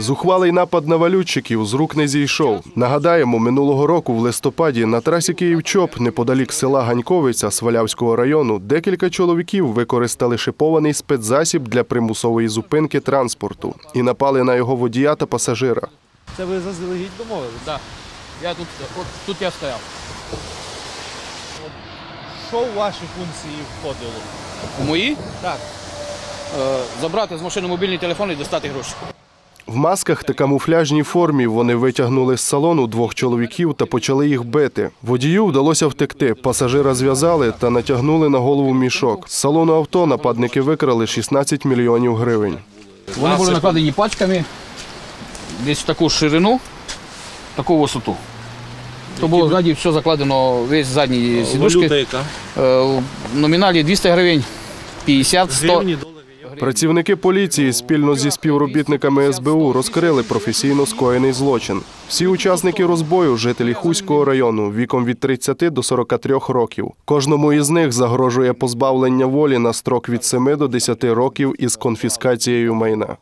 Зухвалий напад на валютчиків з рук не зійшов. Нагадаємо, минулого року в листопаді на трасі Київ-Чоп, неподалік села Ганьковиця Свалявського району, декілька чоловіків використали шипований спецзасіб для примусової зупинки транспорту і напали на його водія та пасажира. Це ви заздалегідь домовились? Так. Я тут, от тут я стояв. Що в ваші функції входило? У мої Так. е, забрати з машини мобільний телефон і достати гроші. В масках та камуфляжній формі вони витягнули з салону двох чоловіків та почали їх бити. Водію вдалося втекти. Пасажира зв'язали та натягнули на голову мішок. З салону авто нападники викрали 16 мільйонів гривень. Вони були накладені пачками десь в таку ширину, таку висоту. То було ззаді все закладено, весь задній сідушки. Е, в номіналі 200 гривень, 50, 100. Працівники поліції спільно зі співробітниками СБУ розкрили професійно скоєний злочин. Всі учасники розбою жителі Хуського району віком від 30 до 43 років. Кожному із них загрожує позбавлення волі на строк від 7 до 10 років із конфіскацією майна.